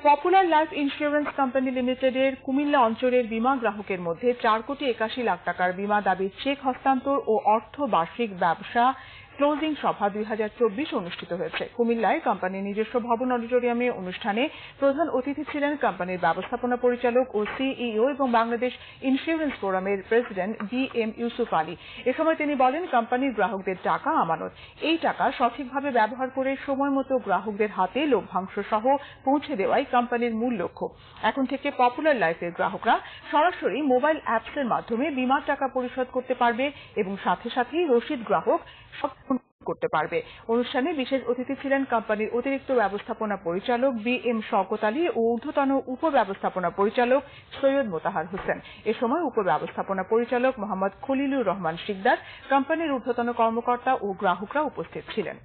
Popular life insurance company লিমিটেডের কুমিল্লা অঞ্চলের বীমা গ্রাহকের মধ্যে চার কোটি একাশি লাখ টাকার বীমা দাবির চেক হস্তান্তর ও অর্থ বার্ষিক ব্যবসা ক্লোজিং সভা দুই হাজার চব্বিশ অনুষ্ঠিত হয়েছে। কুমিল্লায় কোম্পানির নিজস্ব ভবন অডিটোরিয়ামে অনুষ্ঠানে প্রধান অতিথি ছিলেন কোম্পানির ব্যবস্থাপনা পরিচালক ও সিইও এবং বাংলাদেশ ইন্স্যুরেন্স ফোরামের president B M Yusuf Ali. এ সময় তিনি বলেন, কোম্পানির গ্রাহকদের টাকা আমানত। এই টাকা সঠিকভাবে ব্যবহার করে সময় মতো গ্রাহকদের হাতে লভ্যাংশ সহ পৌঁছে দেওয়াই কোম্পানির মূল লক্ষ্য। এখন থেকে পপুলার লাইফের গ্রাহকরা সরাসরি মোবাইল অ্যাপসের মাধ্যমে বিমার টাকা পরিশোধ করতে পারবে এবং সাথে সাথেই রসিদ গ্রাহক করতে পারবে। অনুষ্ঠানে বিশেষ অতিথি ছিলেন কোম্পানির অতিরিক্ত ব্যবস্থাপনা পরিচালক বি এম শওকত আলী ও ঊর্ধ্বতন উপ ব্যবস্থাপনা পরিচালক সৈয়দ মোতাহার হোসেন। এ সময় উপ ব্যবস্থাপনা পরিচালক মোহাম্মদ খলিলুর রহমান শিকদার, কোম্পানির ঊর্ধ্বতন কর্মকর্তা ও গ্রাহকরা উপস্থিত ছিলেন।